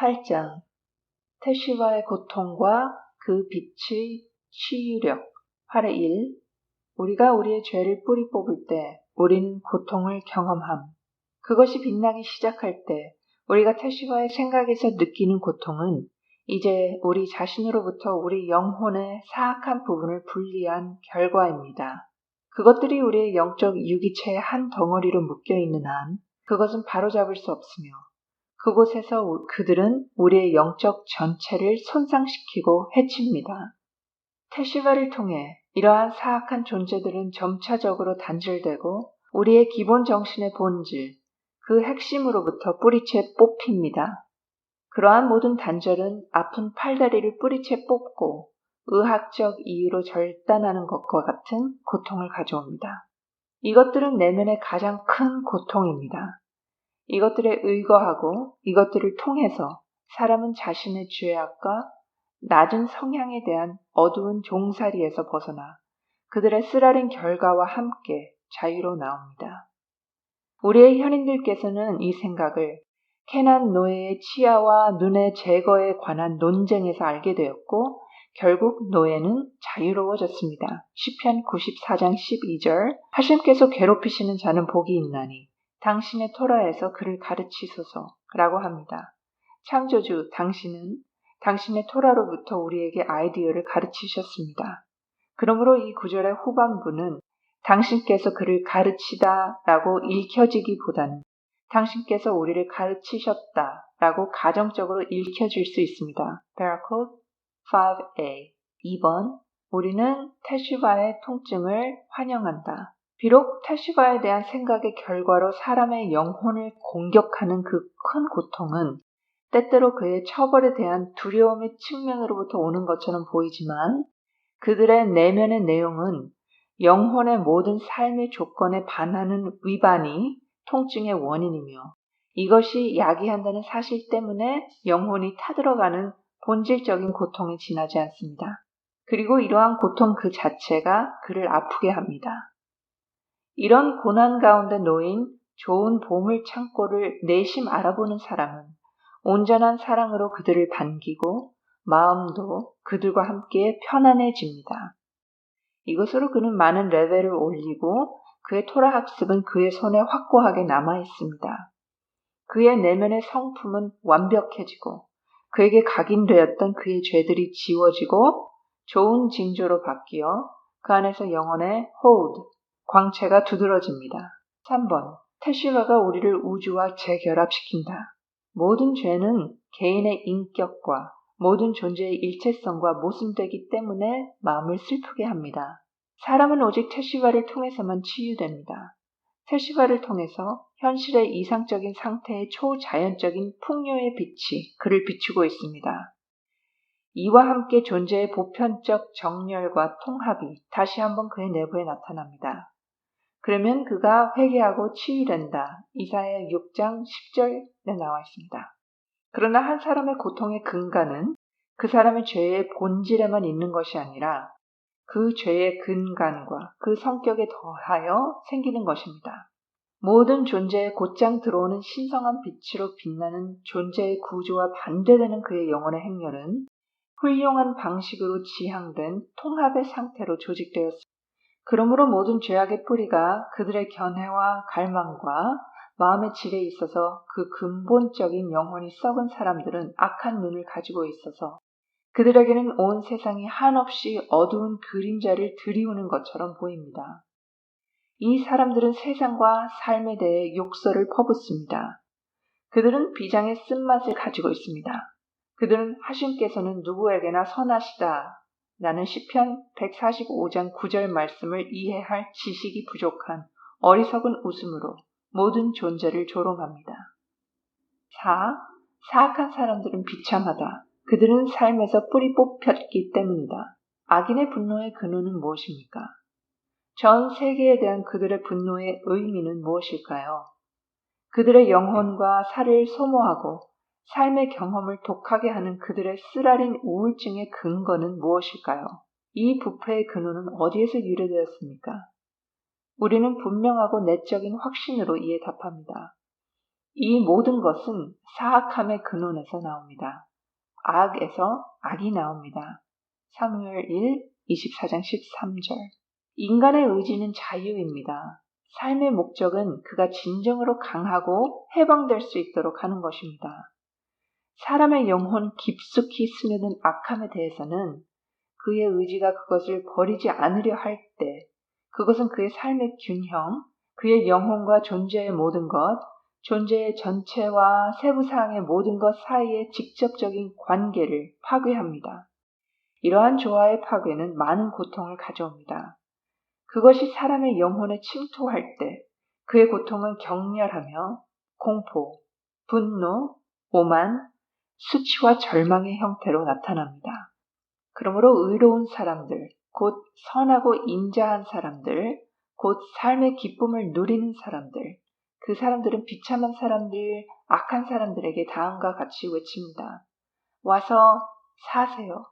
8장 태시와의 고통과 그 빛의 치유력 8의 1 우리가 우리의 죄를 뿌리 뽑을 때 우리는 고통을 경험함. 그것이 빛나기 시작할 때 우리가 태시와의 생각에서 느끼는 고통은 이제 우리 자신으로부터 우리 영혼의 사악한 부분을 분리한 결과입니다. 그것들이 우리의 영적 유기체의 한 덩어리로 묶여 있는 한 그것은 바로잡을 수 없으며 그곳에서 그들은 우리의 영적 전체를 손상시키고 해칩니다. 태시바를 통해 이러한 사악한 존재들은 점차적으로 단절되고 우리의 기본 정신의 본질, 그 핵심으로부터 뿌리채 뽑힙니다. 그러한 모든 단절은 아픈 팔다리를 뿌리채 뽑고 의학적 이유로 절단하는 것과 같은 고통을 가져옵니다. 이것들은 내면의 가장 큰 고통입니다. 이것들에 의거하고 이것들을 통해서 사람은 자신의 죄악과 낮은 성향에 대한 어두운 종살이에서 벗어나 그들의 쓰라린 결과와 함께 자유로 나옵니다. 우리의 현인들께서는 이 생각을 캐난 노예의 치아와 눈의 제거에 관한 논쟁에서 알게 되었고 결국 노예는 자유로워졌습니다. 10편 94장 12절 하심께서 괴롭히시는 자는 복이 있나니 당신의 토라에서 그를 가르치소서라고 합니다. 창조주 당신은 당신의 토라로부터 우리에게 아이디어를 가르치셨습니다. 그러므로 이 구절의 후반부는 당신께서 그를 가르치다 라고 읽혀지기보다는 당신께서 우리를 가르치셨다 라고 가정적으로 읽혀질 수 있습니다. Barcode 5a 2번 우리는 태슈바의 통증을 환영한다. 비록 태슈바에 대한 생각의 결과로 사람의 영혼을 공격하는 그 큰 고통은 때때로 그의 처벌에 대한 두려움의 측면으로부터 오는 것처럼 보이지만 그들의 내면의 내용은 영혼의 모든 삶의 조건에 반하는 위반이 통증의 원인이며 이것이 야기한다는 사실 때문에 영혼이 타들어가는 본질적인 고통에 지나지 않습니다. 그리고 이러한 고통 그 자체가 그를 아프게 합니다. 이런 고난 가운데 놓인 좋은 보물 창고를 내심 알아보는 사람은 온전한 사랑으로 그들을 반기고 마음도 그들과 함께 편안해집니다. 이것으로 그는 많은 레벨을 올리고 그의 토라 학습은 그의 손에 확고하게 남아 있습니다. 그의 내면의 성품은 완벽해지고 그에게 각인되었던 그의 죄들이 지워지고 좋은 징조로 바뀌어 그 안에서 영혼의 호우드, 광채가 두드러집니다. 3번. 테슈바가 우리를 우주와 재결합시킨다. 모든 죄는 개인의 인격과 모든 존재의 일체성과 모순되기 때문에 마음을 슬프게 합니다. 사람은 오직 테시바를 통해서만 치유됩니다. 테시바를 통해서 현실의 이상적인 상태의 초자연적인 풍요의 빛이 그를 비추고 있습니다. 이와 함께 존재의 보편적 정렬과 통합이 다시 한번 그의 내부에 나타납니다. 그러면 그가 회개하고 치유된다. 이사야 6장 10절에 나와 있습니다. 그러나 한 사람의 고통의 근간은 그 사람의 죄의 본질에만 있는 것이 아니라 그 죄의 근간과 그 성격에 더하여 생기는 것입니다. 모든 존재에 곧장 들어오는 신성한 빛으로 빛나는 존재의 구조와 반대되는 그의 영혼의 행렬은 훌륭한 방식으로 지향된 통합의 상태로 조직되었습니다. 그러므로 모든 죄악의 뿌리가 그들의 견해와 갈망과 마음의 질에 있어서 그 근본적인 영혼이 썩은 사람들은 악한 눈을 가지고 있어서 그들에게는 온 세상이 한없이 어두운 그림자를 들이우는 것처럼 보입니다. 이 사람들은 세상과 삶에 대해 욕설을 퍼붓습니다. 그들은 비장의 쓴맛을 가지고 있습니다. 그들은 하신께서는 누구에게나 선하시다. 나는 시편 145장 9절 말씀을 이해할 지식이 부족한 어리석은 웃음으로 모든 존재를 조롱합니다. 4. 사악한 사람들은 비참하다. 그들은 삶에서 뿌리 뽑혔기 때문이다. 악인의 분노의 근원은 무엇입니까? 전 세계에 대한 그들의 분노의 의미는 무엇일까요? 그들의 영혼과 살을 소모하고 삶의 경험을 독하게 하는 그들의 쓰라린 우울증의 근거는 무엇일까요? 이 부패의 근원은 어디에서 유래되었습니까? 우리는 분명하고 내적인 확신으로 이에 답합니다. 이 모든 것은 사악함의 근원에서 나옵니다. 악에서 악이 나옵니다. 사무엘 1, 24장 13절. 인간의 의지는 자유입니다. 삶의 목적은 그가 진정으로 강하고 해방될 수 있도록 하는 것입니다. 사람의 영혼 깊숙이 스며든 악함에 대해서는 그의 의지가 그것을 버리지 않으려 할 때, 그것은 그의 삶의 균형, 그의 영혼과 존재의 모든 것, 존재의 전체와 세부사항의 모든 것 사이의 직접적인 관계를 파괴합니다. 이러한 조화의 파괴는 많은 고통을 가져옵니다. 그것이 사람의 영혼에 침투할 때 그의 고통은 격렬하며 공포, 분노, 오만, 수치와 절망의 형태로 나타납니다. 그러므로 의로운 사람들, 곧 선하고 인자한 사람들, 곧 삶의 기쁨을 누리는 사람들, 그 사람들은 비참한 사람들, 악한 사람들에게 다음과 같이 외칩니다. 와서 사세요.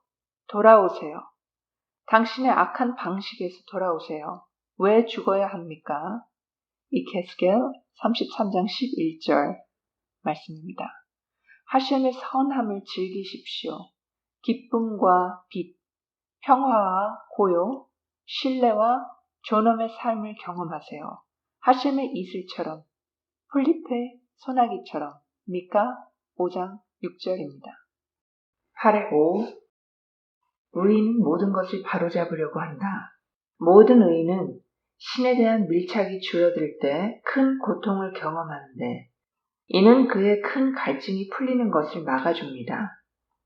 돌아오세요. 당신의 악한 방식에서 돌아오세요. 왜 죽어야 합니까? 이케스겔 33장 11절 말씀입니다. 하셴의 선함을 즐기십시오. 기쁨과 빛, 평화와 고요, 신뢰와 존엄의 삶을 경험하세요. 하셴의 이슬처럼, 폴리페 소나기처럼, 미카 5장 6절입니다. 8의 5 의인은 모든 것을 바로잡으려고 한다. 모든 의인은 신에 대한 밀착이 줄어들 때 큰 고통을 경험하는데 이는 그의 큰 갈증이 풀리는 것을 막아줍니다.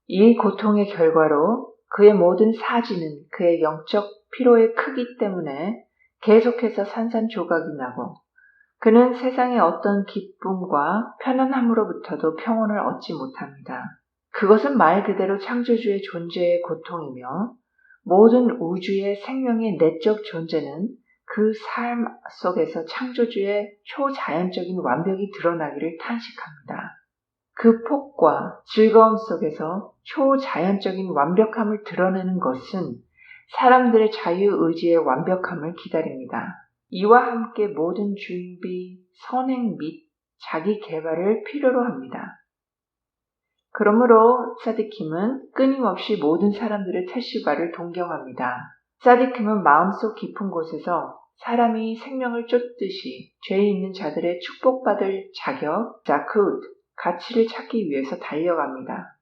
이 고통의 결과로 그의 모든 사지는 그의 영적 피로의 크기 때문에 계속해서 산산조각이 나고 그는 세상의 어떤 기쁨과 편안함으로부터도 평온을 얻지 못합니다. 그것은 말 그대로 창조주의 존재의 고통이며 모든 우주의 생명의 내적 존재는 그 삶 속에서 창조주의 초자연적인 완벽이 드러나기를 탄식합니다. 그 폭과 즐거움 속에서 초자연적인 완벽함을 드러내는 것은 사람들의 자유의지의 완벽함을 기다립니다. 이와 함께 모든 준비, 선행 및 자기 개발을 필요로 합니다. 그러므로 사디킴은 끊임없이 모든 사람들의 테슈바를 동경합니다. 사디킴은 마음속 깊은 곳에서 사람이 생명을 쫓듯이 죄 있는 자들의 축복받을 자격, 자쿠드, 가치를 찾기 위해서 달려갑니다.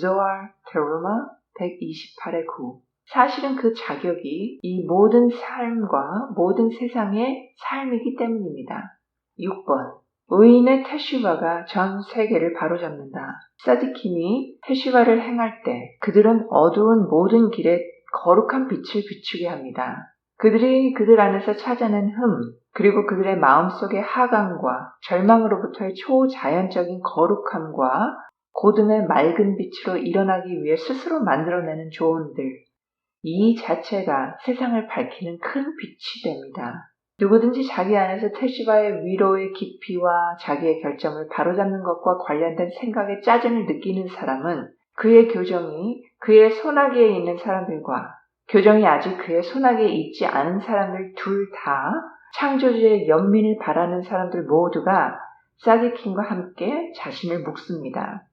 조알 테루마 128의 9 사실은 그 자격이 이 모든 삶과 모든 세상의 삶이기 때문입니다. 6번 의인의 테슈바가 전 세계를 바로잡는다. 사디킴이 테슈바를 행할 때 그들은 어두운 모든 길에 거룩한 빛을 비추게 합니다. 그들이 그들 안에서 찾아낸 흠, 그리고 그들의 마음속의 하강과 절망으로부터의 초자연적인 거룩함과 고듬의 맑은 빛으로 일어나기 위해 스스로 만들어내는 조언들, 이 자체가 세상을 밝히는 큰 빛이 됩니다. 누구든지 자기 안에서 테시바의 위로의 깊이와 자기의 결정을 바로잡는 것과 관련된 생각에 짜증을 느끼는 사람은 그의 교정이 그의 소나기에 있는 사람들과 교정이 아직 그의 소나기에 있지 않은 사람들 둘 다 창조주의 연민을 바라는 사람들 모두가 사디킴과 함께 자신을 묵습니다.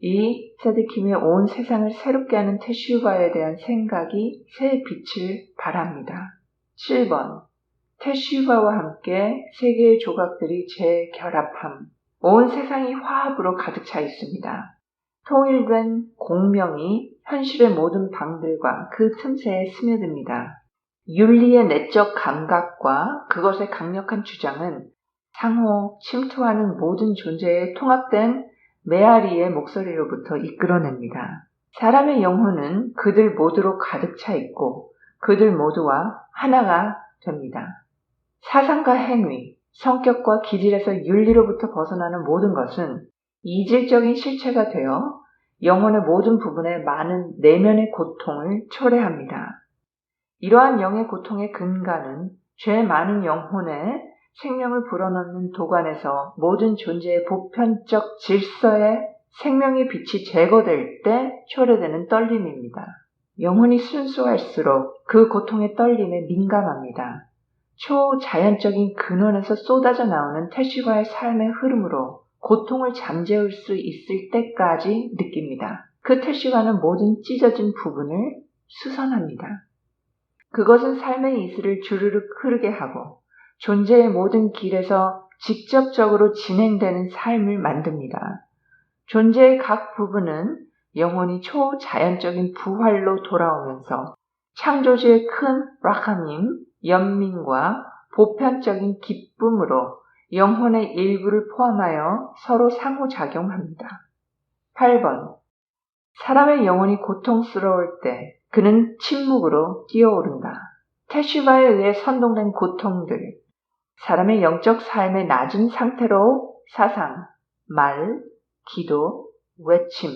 이 사디킴이 온 세상을 새롭게 하는 테슈바에 대한 생각이 새 빛을 발합니다. 7번 테슈바와 함께 세 개의 조각들이 재결합함. 온 세상이 화합으로 가득 차 있습니다. 통일된 공명이 현실의 모든 방들과 그 틈새에 스며듭니다. 윤리의 내적 감각과 그것의 강력한 주장은 상호 침투하는 모든 존재의 통합된 메아리의 목소리로부터 이끌어냅니다. 사람의 영혼은 그들 모두로 가득 차 있고 그들 모두와 하나가 됩니다. 사상과 행위, 성격과 기질에서 윤리로부터 벗어나는 모든 것은 이질적인 실체가 되어 영혼의 모든 부분에 많은 내면의 고통을 초래합니다. 이러한 영의 고통의 근간은 죄 많은 영혼에 생명을 불어넣는 도관에서 모든 존재의 보편적 질서의 생명의 빛이 제거될 때 초래되는 떨림입니다. 영혼이 순수할수록 그 고통의 떨림에 민감합니다. 초자연적인 근원에서 쏟아져 나오는 태시과의 삶의 흐름으로 고통을 잠재울 수 있을 때까지 느낍니다. 그 태쉬와는 모든 찢어진 부분을 수선합니다. 그것은 삶의 이슬을 주르륵 흐르게 하고 존재의 모든 길에서 직접적으로 진행되는 삶을 만듭니다. 존재의 각 부분은 영혼이 초자연적인 부활로 돌아오면서 창조주의 큰 라카님, 연민과 보편적인 기쁨으로 영혼의 일부를 포함하여 서로 상호작용합니다. 8번. 사람의 영혼이 고통스러울 때 그는 침묵으로 뛰어오른다. 태쉬바에 의해 선동된 고통들, 사람의 영적 삶의 낮은 상태로 사상, 말, 기도, 외침,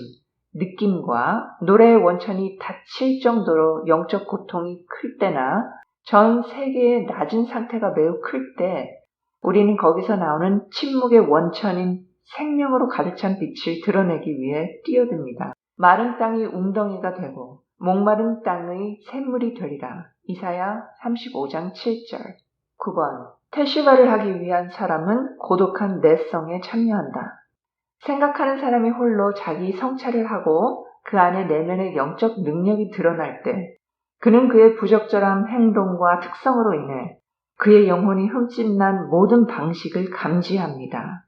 느낌과 노래의 원천이 닫힐 정도로 영적 고통이 클 때나 전 세계의 낮은 상태가 매우 클 때 우리는 거기서 나오는 침묵의 원천인 생명으로 가득 찬 빛을 드러내기 위해 뛰어듭니다. 마른 땅이 웅덩이가 되고 목마른 땅의 샘물이 되리라. 이사야 35장 7절 9번 태시바를 하기 위한 사람은 고독한 내성에 참여한다. 생각하는 사람이 홀로 자기 성찰을 하고 그 안에 내면의 영적 능력이 드러날 때 그는 그의 부적절한 행동과 특성으로 인해 그의 영혼이 흠집난 모든 방식을 감지합니다.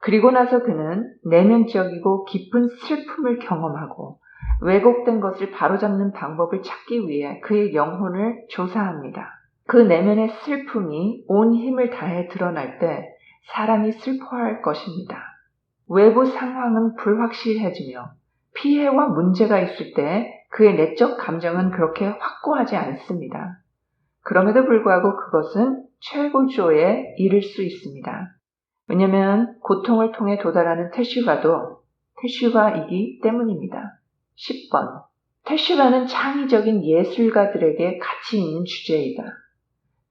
그리고 나서 그는 내면적이고 깊은 슬픔을 경험하고 왜곡된 것을 바로잡는 방법을 찾기 위해 그의 영혼을 조사합니다. 그 내면의 슬픔이 온 힘을 다해 드러날 때 사람이 슬퍼할 것입니다. 외부 상황은 불확실해지며 피해와 문제가 있을 때 그의 내적 감정은 그렇게 확고하지 않습니다. 그럼에도 불구하고 그것은 최고조에 이를 수 있습니다. 왜냐하면 고통을 통해 도달하는 태슈가도 태슈가이기 때문입니다. 10번. 태슈가는 창의적인 예술가들에게 가치 있는 주제이다.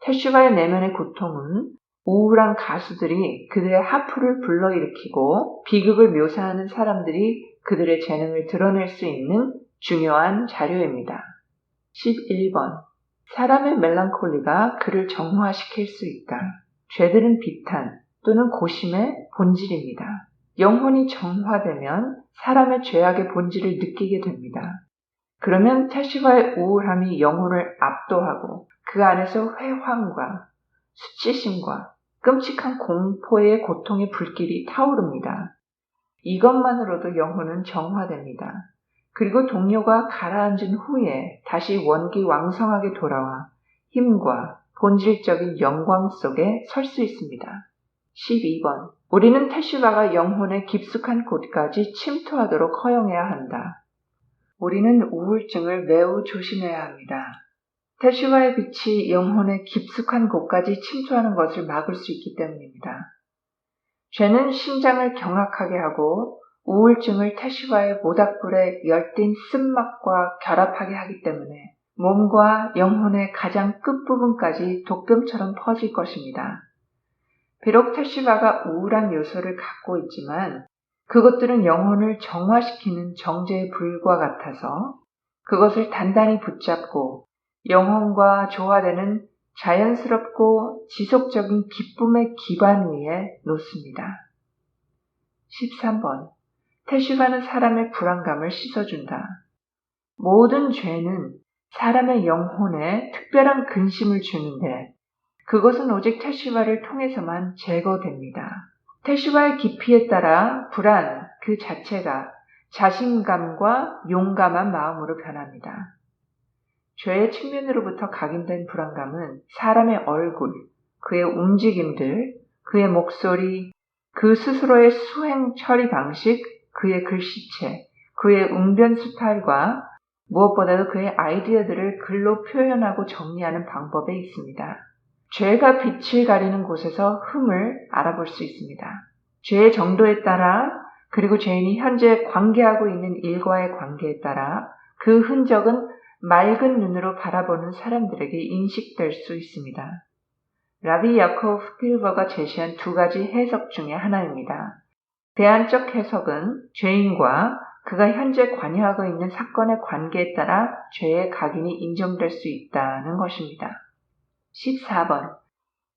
태슈가의 내면의 고통은 우울한 가수들이 그들의 하프를 불러일으키고 비극을 묘사하는 사람들이 그들의 재능을 드러낼 수 있는 중요한 자료입니다. 11번. 사람의 멜랑콜리가 그를 정화시킬 수 있다. 죄들은 비탄 또는 고심의 본질입니다. 영혼이 정화되면 사람의 죄악의 본질을 느끼게 됩니다. 그러면 태시와의 우울함이 영혼을 압도하고 그 안에서 회황과 수치심과 끔찍한 공포의 고통의 불길이 타오릅니다. 이것만으로도 영혼은 정화됩니다. 그리고 동료가 가라앉은 후에 다시 원기 왕성하게 돌아와 힘과 본질적인 영광 속에 설 수 있습니다. 12번. 우리는 태슈바가 영혼의 깊숙한 곳까지 침투하도록 허용해야 한다. 우리는 우울증을 매우 조심해야 합니다. 태슈바의 빛이 영혼의 깊숙한 곳까지 침투하는 것을 막을 수 있기 때문입니다. 죄는 심장을 경악하게 하고 우울증을 태슈바의 모닥불에 열띤 쓴맛과 결합하게 하기 때문에 몸과 영혼의 가장 끝부분까지 독금처럼 퍼질 것입니다. 비록 태슈바가 우울한 요소를 갖고 있지만 그것들은 영혼을 정화시키는 정제의 불과 같아서 그것을 단단히 붙잡고 영혼과 조화되는 자연스럽고 지속적인 기쁨의 기반 위에 놓습니다. 13번. 태슈바는 사람의 불안감을 씻어준다. 모든 죄는 사람의 영혼에 특별한 근심을 주는데 그것은 오직 태슈바를 통해서만 제거됩니다. 태슈바의 깊이에 따라 불안 그 자체가 자신감과 용감한 마음으로 변합니다. 죄의 측면으로부터 각인된 불안감은 사람의 얼굴, 그의 움직임들, 그의 목소리, 그 스스로의 수행 처리 방식, 그의 글씨체, 그의 웅변 스타일과 무엇보다도 그의 아이디어들을 글로 표현하고 정리하는 방법에 있습니다. 죄가 빛을 가리는 곳에서 흠을 알아볼 수 있습니다. 죄의 정도에 따라 그리고 죄인이 현재 관계하고 있는 일과의 관계에 따라 그 흔적은 맑은 눈으로 바라보는 사람들에게 인식될 수 있습니다. 라비 야코프 필버가 제시한 두 가지 해석 중의 하나입니다. 대안적 해석은 죄인과 그가 현재 관여하고 있는 사건의 관계에 따라 죄의 각인이 인정될 수 있다는 것입니다. 14번.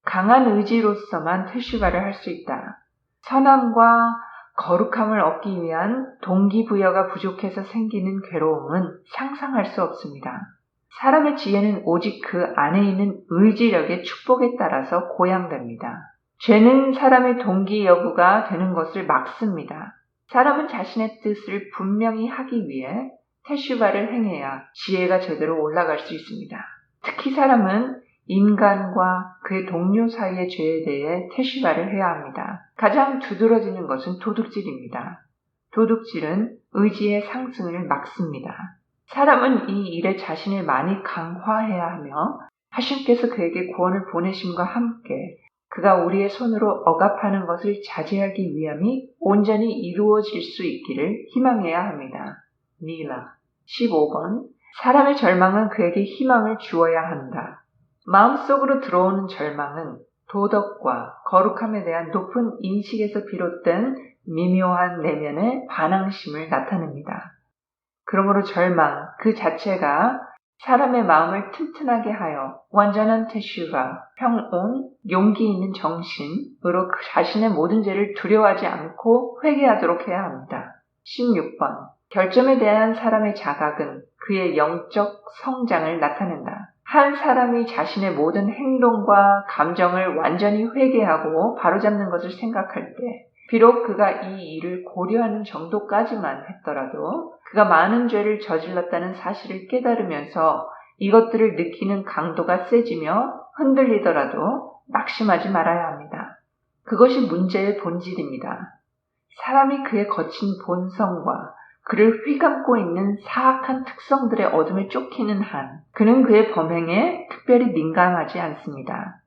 강한 의지로서만 퇴슈가를 할 수 있다. 선함과 거룩함을 얻기 위한 동기부여가 부족해서 생기는 괴로움은 상상할 수 없습니다. 사람의 지혜는 오직 그 안에 있는 의지력의 축복에 따라서 고양됩니다. 죄는 사람의 동기 여부가 되는 것을 막습니다. 사람은 자신의 뜻을 분명히 하기 위해 테슈바를 행해야 지혜가 제대로 올라갈 수 있습니다. 특히 사람은 인간과 그의 동료 사이의 죄에 대해 테슈바를 해야 합니다. 가장 두드러지는 것은 도둑질입니다. 도둑질은 의지의 상승을 막습니다. 사람은 이 일에 자신을 많이 강화해야 하며 하심께서 그에게 구원을 보내심과 함께 그가 우리의 손으로 억압하는 것을 자제하기 위함이 온전히 이루어질 수 있기를 희망해야 합니다. 니라 15번 사람의 절망은 그에게 희망을 주어야 한다. 마음속으로 들어오는 절망은 도덕과 거룩함에 대한 높은 인식에서 비롯된 미묘한 내면의 반항심을 나타냅니다. 그러므로 절망 그 자체가 사람의 마음을 튼튼하게 하여 완전한 태슈가 평온, 용기 있는 정신으로 그 자신의 모든 죄를 두려워하지 않고 회개하도록 해야 합니다. 16번 결점에 대한 사람의 자각은 그의 영적 성장을 나타낸다. 한 사람이 자신의 모든 행동과 감정을 완전히 회개하고 바로잡는 것을 생각할 때, 비록 그가 이 일을 고려하는 정도까지만 했더라도 그가 많은 죄를 저질렀다는 사실을 깨달으면서 이것들을 느끼는 강도가 세지며 흔들리더라도 낙심하지 말아야 합니다. 그것이 문제의 본질입니다. 사람이 그의 거친 본성과 그를 휘감고 있는 사악한 특성들의 어둠에 쫓기는 한 그는 그의 범행에 특별히 민감하지 않습니다.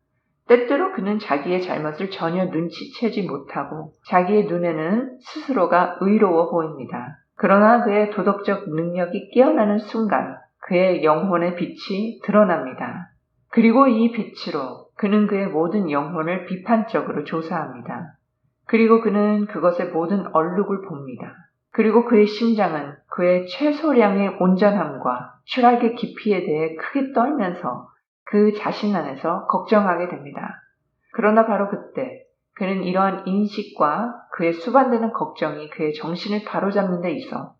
때때로 그는 자기의 잘못을 전혀 눈치채지 못하고 자기의 눈에는 스스로가 의로워 보입니다. 그러나 그의 도덕적 능력이 깨어나는 순간 그의 영혼의 빛이 드러납니다. 그리고 이 빛으로 그는 그의 모든 영혼을 비판적으로 조사합니다. 그리고 그는 그것의 모든 얼룩을 봅니다. 그리고 그의 심장은 그의 최소량의 온전함과 추락의 깊이에 대해 크게 떨면서 그 자신 안에서 걱정하게 됩니다. 그러나 바로 그때 그는 이러한 인식과 그의 수반되는 걱정이 그의 정신을 바로잡는 데 있어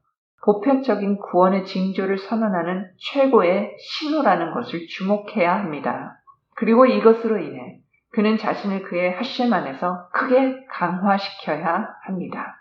보편적인 구원의 징조를 선언하는 최고의 신호라는 것을 주목해야 합니다. 그리고 이것으로 인해 그는 자신을 그의 하심 안에서 크게 강화시켜야 합니다.